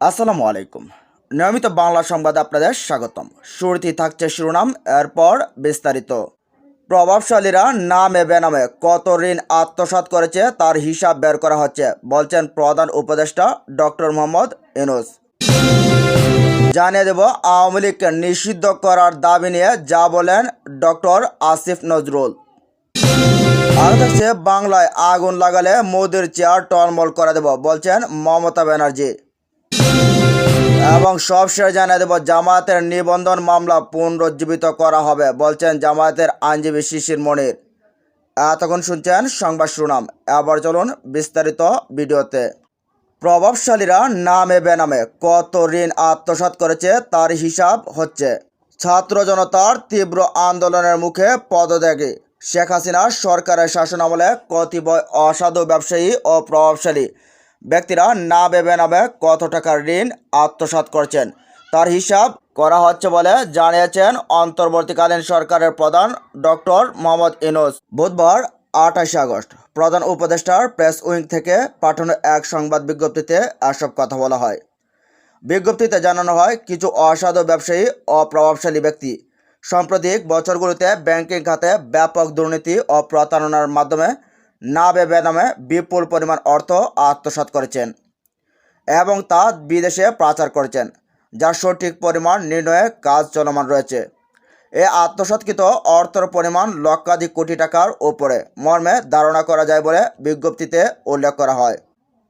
আসসালামু আলাইকুম। নিয়মিত বাংলা সংবাদ আপনাদের স্বাগতম। শুরুতেই থাকছে শিরোনাম, এরপর বিস্তারিত। প্রভাবশালীরা নামে বেনামে কত ঋণ আত্মসাৎ করেছে তার হিসাব বের করা হচ্ছে, বলছেন প্রধান উপদেষ্টা ডক্টর মোহাম্মদ ইনুস জানিয়ে দেব, আওয়ামী লীগকে নিষিদ্ধ করার দাবি নিয়ে যা বলেন ডক্টর আসিফ নজরুল। আর থাকছে বাংলায় আগুন লাগালে মোদির চেয়ার টলমল করে দেব, বলছেন মমতা ব্যানার্জি। এবং সবশেষ জানিয়ে দেব, জামায়াতের নিবন্ধন মামলা পুনরুজ্জীবিত করা হবে, বলছেন জামায়াতের আইনজীবী শিশির মনির। এতক্ষণ শুনছেন সংবাদ শুনাম এবার চলুন বিস্তারিত ভিডিওতে। প্রভাবশালীরা নামে বেনামে কত ঋণ আত্মসাৎ করেছে তার হিসাব হচ্ছে। ছাত্র জনতার তীব্র আন্দোলনের মুখে পদত্যাগে। শেখ হাসিনা সরকারের শাসনামলে কতিপয় অসাধু ব্যবসায়ী ও প্রভাবশালী ব্যক্তিরা না ভেবে নামে কত টাকার ঋণ আত্মসাৎ করছেন। তার হিসাব করা হচ্ছে বলে জানিয়েছেন অন্তর্বর্তীকালীন সরকারের প্রধান ডক্টর মোহাম্মদ ইনুস বুধবার আঠাশে আগস্ট প্রধান উপদেষ্টার প্রেস উইং থেকে পাঠানো এক সংবাদ বিজ্ঞপ্তিতে এসব কথা বলা হয়। বিজ্ঞপ্তিতে জানানো হয়, কিছু অসাধু ব্যবসায়ী ও প্রভাবশালী ব্যক্তি সাম্প্রতিক বছরগুলোতে ব্যাংকিং খাতে ব্যাপক দুর্নীতি ও প্রতারণার মাধ্যমে না ভেবে নামে বিপুল পরিমাণ অর্থ আত্মসাৎ করেছেন এবং তা বিদেশে পাচার করেছেন, যার সঠিক পরিমাণ নির্ণয়ে কাজ চলমান রয়েছে। এ আত্মসাৎকৃত অর্থের পরিমাণ লক্ষাধিক কোটি টাকার উপরে মর্মে ধারণা করা যায় বলে বিজ্ঞপ্তিতে উল্লেখ করা হয়।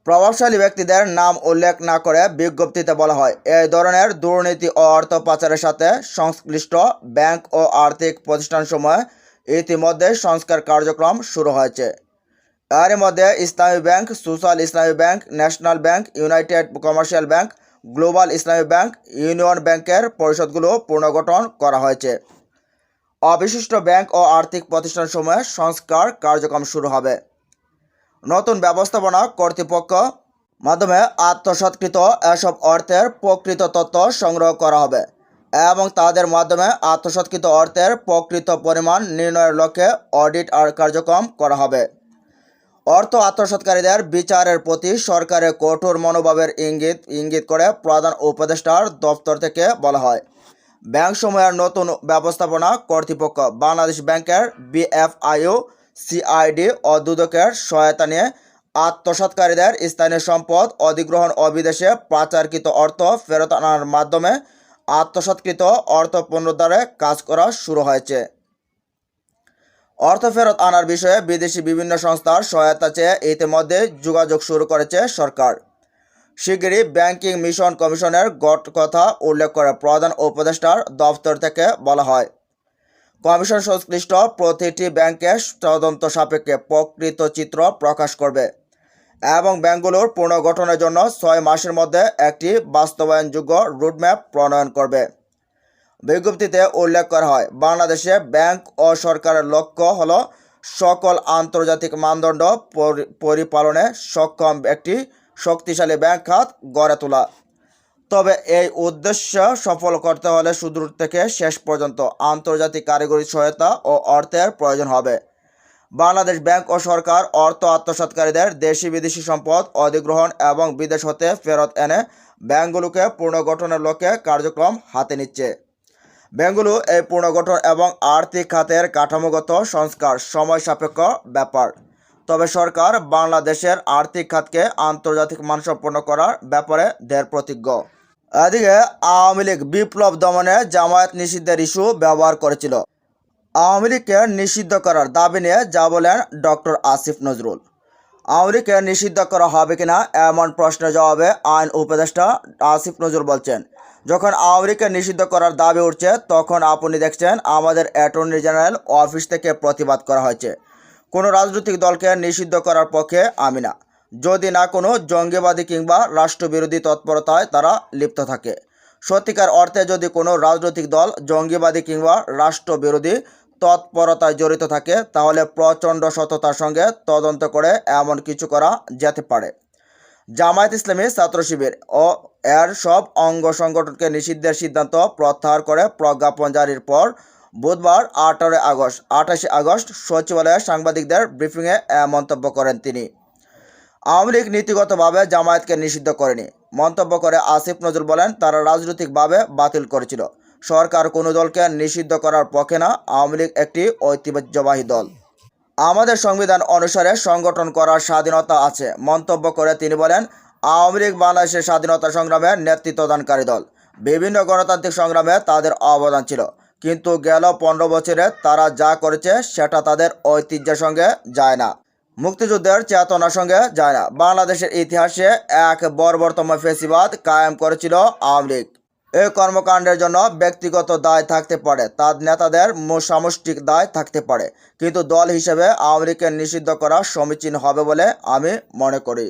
প্রভাবশালী ব্যক্তিদের নাম উল্লেখ না করে বিজ্ঞপ্তিতে বলা হয়, এই ধরনের দুর্নীতি ও অর্থ পাচারের সাথে সংশ্লিষ্ট ব্যাংক ও আর্থিক প্রতিষ্ঠানসমূহে ইতিমধ্যে সংস্কার কার্যক্রম শুরু হয়েছে। এর মধ্যে Islami bank, social Islami bank, national bank, united commercial bank, global Islami bank, union ব্যাংকের পরিষদগুলো পুনর্গঠন করা হয়েছে। অবিশিষ্ট ব্যাংক ও আর্থিক প্রতিষ্ঠানসমূহে সংস্কার কার্যক্রম শুরু হবে। নতুন ব্যবস্থাপনা কর্তৃপক্ষ মাধ্যমে আত্মসাৎকৃত এসব অর্থের প্রকৃত তথ্য সংগ্রহ করা হবে এবং তাদের মাধ্যমে আত্মসাৎকৃত অর্থের প্রকৃত পরিমাণ নির্ণয়ের লক্ষ্যে অডিট আর কার্যক্রম করা হবে। অর্থ আত্মসাৎকারীদের বিচারের প্রতি সরকারের কঠোর মনোভাবের ইঙ্গিত ইঙ্গিত করে প্রধান উপদেষ্টার দপ্তর থেকে বলা হয়। ব্যাংক ব্যাংকসমূহের নতুন ব্যবস্থাপনা কর্তৃপক্ষ, বাংলাদেশ ব্যাংকের বিএফআইউ সিআইডি ও দুদকের সহায়তা নিয়ে আত্মসাৎকারীদের স্থানীয় সম্পদ অধিগ্রহণ ও বিদেশে পাচারকৃত অর্থ ফেরত আনার মাধ্যমে আত্মসাৎকৃত অর্থ পুনরুদ্ধারে কাজ করা শুরু হয়েছে। অর্থ ফেরত আনার বিষয়ে বিদেশি বিভিন্ন সংস্থার সহায়তা চেয়ে ইতিমধ্যে যোগাযোগ শুরু করেছে সরকার। শিগগিরই ব্যাংকিং মিশন কমিশনের গট কথা উল্লেখ করে প্রধান উপদেষ্টার দপ্তর থেকে বলা হয়। কমিশন সংশ্লিষ্ট প্রতিটি ব্যাংকে তদন্ত সাপেক্ষে প্রকৃত চিত্র প্রকাশ করবে এবং ব্যাংকগুলোর পুনর্গঠনের জন্য ছয় মাসের মধ্যে একটি বাস্তবায়নযোগ্য রুটম্যাপ প্রণয়ন করবে। বিজ্ঞপ্তিতে উল্লেখ করা হয়, বাংলাদেশে ব্যাংক ও সরকারের লক্ষ্য হল সকল আন্তর্জাতিক মানদণ্ড পরি- পরিপালনে সক্ষম একটি শক্তিশালী ব্যাংক খাত গড়ে তোলা। তবে এই উদ্দেশ্য সফল করতে হলে শুরু থেকে শেষ পর্যন্ত আন্তর্জাতিক কারিগরি সহায়তা ও অর্থের প্রয়োজন হবে। বাংলাদেশ ব্যাংক ও সরকার অর্থ আত্মসাৎকারীদের দেশি বিদেশি সম্পদ অধিগ্রহণ এবং বিদেশ হতে ফেরত এনে ব্যাংকগুলোকে পুনর্গঠনের লক্ষ্যে কার্যক্রম হাতে নিচ্ছে। ব্যাংকগুলো এই পুনর্গঠন এবং আর্থিক খাতের কাঠামোগত সংস্কার সময় সাপেক্ষ ব্যাপার। তবে সরকার বাংলাদেশের আর্থিক খাতকে আন্তর্জাতিক মানসম্পন্ন করার ব্যাপারে দৃঢ় প্রতিজ্ঞ। এদিকে আওয়ামী লীগ বিপ্লব দমনে জামায়াত নিষিদ্ধের ইস্যু ব্যবহার করেছিল। আওয়ামী লীগকে নিষিদ্ধ করার দাবি নিয়ে যা বলেন ডক্টর আসিফ নজরুল। আওয়ামী লীগকে নিষিদ্ধ করা হবে কিনা এমন প্রশ্নের জবাবে আইন উপদেষ্টা আসিফ নজরুল বলছেন যখন আওয়ামী লীগকে নিষিদ্ধ করার দাবি উঠছে, তখন আপনি দেখছেন আমাদের অ্যাটর্নি জেনারেল অফিস থেকে প্রতিবাদ করা হয়েছে। কোনো রাজনৈতিক দলকে নিষিদ্ধ করার পক্ষে আমি না। যদি না কোনো জঙ্গিবাদী কিংবা রাষ্ট্রবিরোধী তৎপরতায় তারা লিপ্ত থাকে। সত্যিকার অর্থে যদি কোনো রাজনৈতিক দল জঙ্গিবাদী কিংবা রাষ্ট্রবিরোধী তৎপরতায় জড়িত থাকে, তাহলে প্রচণ্ড সততার সঙ্গে তদন্ত করে এমন কিছু করা যেতে পারে। জামায়াত ইসলামী ছাত্র শিবির ও এর সব অঙ্গ সংগঠনকে নিষিদ্ধের সিদ্ধান্ত প্রত্যাহার করে প্রজ্ঞাপন জারির পর বুধবার আঠারোই আগস্ট, আঠাশে আগস্ট সচিবালয়ে সাংবাদিকদের ব্রিফিংয়ে এ মন্তব্য করেন তিনি। আওয়ামী লীগ নীতিগতভাবে জামায়াতকে নিষিদ্ধ করেনি। মন্তব্য করে আসিফ নজরুল বলেন, তারা রাজনৈতিকভাবে বাতিল করেছিল। সরকার কোনো দলকে নিষিদ্ধ করার পক্ষে না, আওয়ামী লীগ একটি ঐতিহ্যবাহী দল। আমাদের সংবিধান অনুসারে সংগঠন করার স্বাধীনতা আছে। মন্তব্য করে তিনি বলেন, আওয়ামী লীগ বাংলাদেশের স্বাধীনতা সংগ্রামে নেতৃত্বদানকারী দল। বিভিন্ন গণতান্ত্রিক সংগ্রামে তাদের অবদান ছিল। কিন্তু গেল পনেরো বছরে তারা যা করেছে, সেটা তাদের ঐতিহ্যের সঙ্গে যায় না। মুক্তিযুদ্ধের চেতনার সঙ্গে যায় না। বাংলাদেশের ইতিহাসে এক বর্বরতম ফেসিবাদ কায়েম করেছিল আওয়ামী লীগ। এই কর্মকাণ্ডের জন্য ব্যক্তিগত দায় থাকতে পারে, তার নেতাদের সামষ্টিক দায় থাকতে পারে। কিন্তু দল হিসেবে আওয়ামী নিষিদ্ধ করা সমীচীন হবে বলে আমি মনে করি।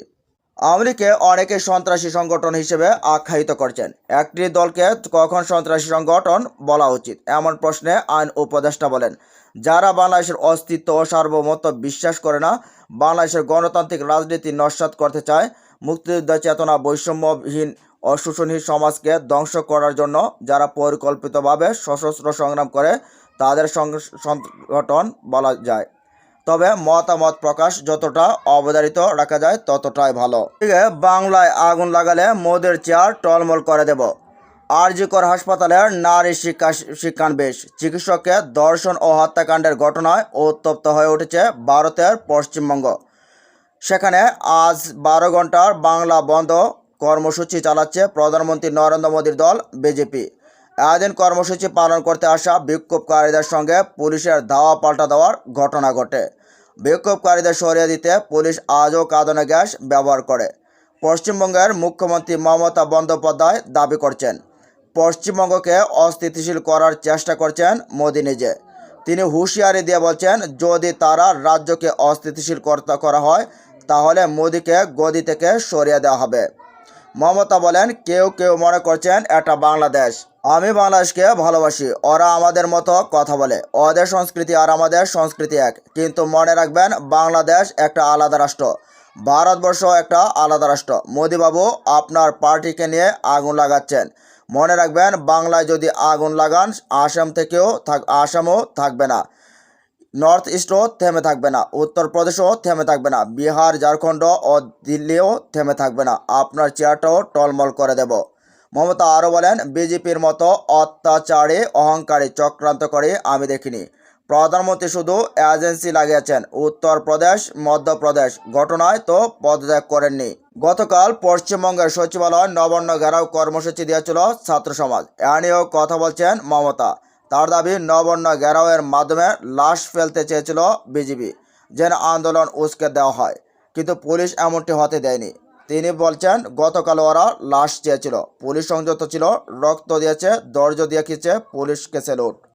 আওয়ামী অনেকে সন্ত্রাসী সংগঠন হিসেবে আখ্যায়িত করছেন। একটি দলকে কখন সন্ত্রাসী সংগঠন বলা উচিত, এমন প্রশ্নে আইন উপদেষ্টা বলেন, যারা বাংলাদেশের অস্তিত্ব ও সার্বভৌমত্ব বিশ্বাস করে না, বাংলাদেশের গণতান্ত্রিক রাজনীতি নস্যাৎ করতে চায় মুক্তিযুদ্ধ চেতনা বৈষম্যহীন ও শোষণহীন সমাজকে ধ্বংস করার জন্য যারা পরিকল্পিতভাবে সশস্ত্র সংগ্রাম করে, তাদের সংগঠন বলা যায়। তবে মতামত প্রকাশ যতটা অবধারিত রাখা যায়, ততটাই ভালো। বাংলায় আগুন লাগালে মোদের চেয়ার টলমল করে দেব। আরজিকর হাসপাতালের নারী শিক্ষা শিক্ষানবেশ চিকিৎসককে দর্শন ও হত্যাকাণ্ডের ঘটনায় উত্তপ্ত হয়ে উঠেছে ভারতের পশ্চিমবঙ্গ। সেখানে আজ বারো ঘণ্টার বাংলা বন্ধ কর্মসূচি চালাচ্ছে প্রধানমন্ত্রী নরেন্দ্র মোদীর দল, বিজেপি। এদিন কর্মসূচি পালন করতে আসা বিক্ষোভকারীদের সঙ্গে পুলিশের ধাওয়া পাল্টা দেওয়ার ঘটনা ঘটে। বিক্ষোভকারীদের সরিয়ে দিতে পুলিশ আজও কাঁদনে গ্যাস ব্যবহার করে। পশ্চিমবঙ্গের মুখ্যমন্ত্রী মমতা বন্দ্যোপাধ্যায় দাবি করছেন, পশ্চিমবঙ্গকে অস্থিতিশীল করার চেষ্টা করছেন মোদী নিজে। তিনি হুঁশিয়ারি দিয়ে বলছেন, যদি তারা রাজ্যকে অস্থিতিশীল করতে করা হয়, তাহলে মোদীকে গদি থেকে সরিয়ে দেওয়া হবে। মমতা বলেন, কেউ কেউ মনে করছেন এটা বাংলাদেশ। আমি বাংলাদেশকে ভালোবাসি, ওরা আমাদের মতো কথা বলে। ওদের সংস্কৃতি আর আমাদের সংস্কৃতি এক। কিন্তু মনে রাখবেন, বাংলাদেশ একটা আলাদা রাষ্ট্র। ভারতবর্ষ একটা আলাদা রাষ্ট্র। মোদিবাবু আপনার পার্টিকে নিয়ে আগুন লাগাচ্ছেন। মনে রাখবেন, বাংলায় যদি আগুন লাগান, আসাম থেকেও থাক আসামও থাকবে না। নর্থ ইস্টও থেমে থাকবে না। উত্তরপ্রদেশও থেমে থাকবে না। বিহার, ঝাড়খণ্ড ও দিল্লিও থেমে থাকবে না। আপনার চেয়ারটাও টলমল করে দেব। মমতা আরও বলেন, বিজেপির মতো অত্যাচারে, অহংকারী চক্রান্ত করে আমি দেখিনি। প্রধানমন্ত্রী শুধু এজেন্সি লাগিয়েছেন। উত্তরপ্রদেশ মধ্যপ্রদেশ ঘটনায় তো পদত্যাগ করেননি। গতকাল পশ্চিমবঙ্গের সচিবালয় নবান্ন ঘেরাও কর্মসূচি দিয়েছিল ছাত্র সমাজ এ নিয়েও কথা বলছেন মমতা। তার দাবি নবর্ণ ঘেরাওয়ের মাধ্যমে লাশ ফেলতে চেয়েছিল বিজেপি যেন আন্দোলন উস্কে দেওয়া হয়। কিন্তু পুলিশ এমনটি হতে দেয়নি। তিনি বলছেন, গতকাল ওরা লাশ চেয়েছিল। পুলিশ সংযত ছিল, রক্ত দিয়েছে, দরজ দিয়ে খিচে পুলিশকে সেলুট।